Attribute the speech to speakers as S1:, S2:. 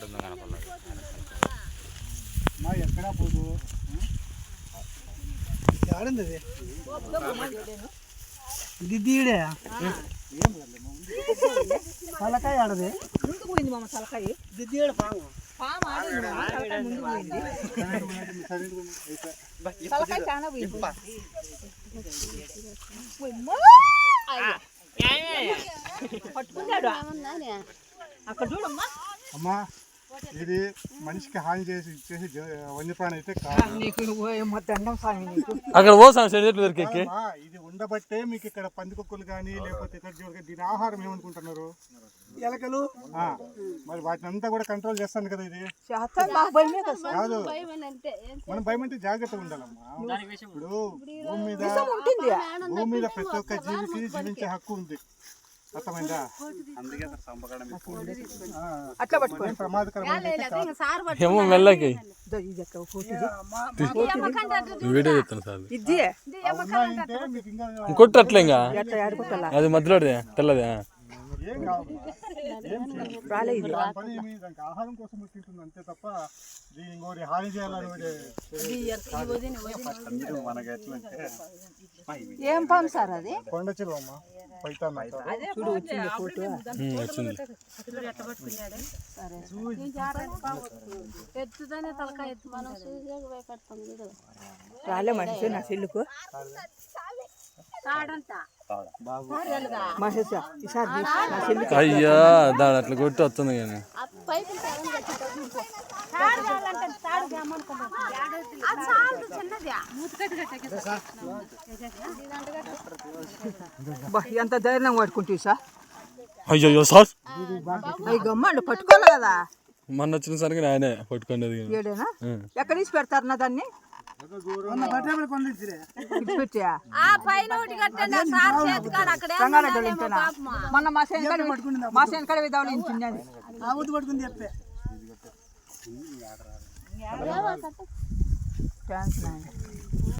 S1: ఎక్కడ ఉందో కనపడలేదు
S2: మా ఎక్కడా పోదు?
S3: ఆడింది అది. ఇది దీడే. తలకాయ ఆడది.
S4: ముందు పోయింది మామ తలకాయ
S3: ఇది దీడ పాము.
S4: పాము ఆడింది మామ, తలకాయ ముందు పోయింది తలకాయ చాలా పోయింది. పట్టుకున్నాడు. అక్కడ చూడమ్మా
S2: అమ్మా. ఇది మనిషికి హాని చేసి చేసి వన్యప్రాణి అయితే కాదు.
S4: నీకు ఏమో దండం స్వామి నీకు.
S5: అక్కడ
S2: అమ్మా, ఇది ఉండబట్టే మీకు ఇక్కడ పందికొక్కులు కానీ లేకపోతే ఇక్కడ దీని ఆహారం ఏమనుకుంటున్నారు?
S3: ఎలకలు.
S2: ఆ, మరి వాటిని అంతా కూడా కంట్రోల్ చేస్తాను కదా ఇది.
S4: కదా.
S2: మనం భయం అంటే జాగ్రత్తగా ఉండాలమ్మా. ఇప్పుడు భూమి మీద భూమి మీద ప్రతి ఒక్క జీవికి జీవించే హక్కు ఉంది. అర్థమైందా?
S1: అందుకే
S4: అట్లా.
S5: ఏమో మెల్లకి. వీడియో చెప్తాను సార్.
S4: ఇది?
S2: మీకు ఇంకా
S5: అది మధ్యలోదే తెల్లదే
S2: ఆహారం కోసం తింటుంది అంతే తప్ప ఇంకోటి హాని చేయాలని
S1: మనకి ఎట్లా అంటే
S4: ఏం పాము సార్ అది?
S2: కొండ చిలువమ్మ పైతాన్.
S4: చూడు వచ్చింది ఫోటో.
S5: వచ్చింది.
S6: ఎత్తుదనే తలకాయ ఎత్తు మనం చూసాక భయపడతాం చూడు.
S4: రాలే మనిషి నా చెల్లుకు
S6: తాడంతా.
S5: అయ్యా దాని అట్లా కొట్టి వస్తుంది కానీ.
S4: ఎంత ధైర్యం పట్టుకుంటావు సార్?
S5: అయ్యో సార్.
S4: గమ్మండి పట్టుకోవాలి కదా.
S5: మొన్న వచ్చిన సరికి ఆయనే పట్టుకునేది.
S4: ఏడేనా? ఎక్కడ తీసి పెడతారు నా దాన్ని? మొన్న మా కడ మా తిన్నాను
S3: ఆ ఊతి పట్టుకుని చెప్పే.
S4: థ్యాంక్స్ నాయన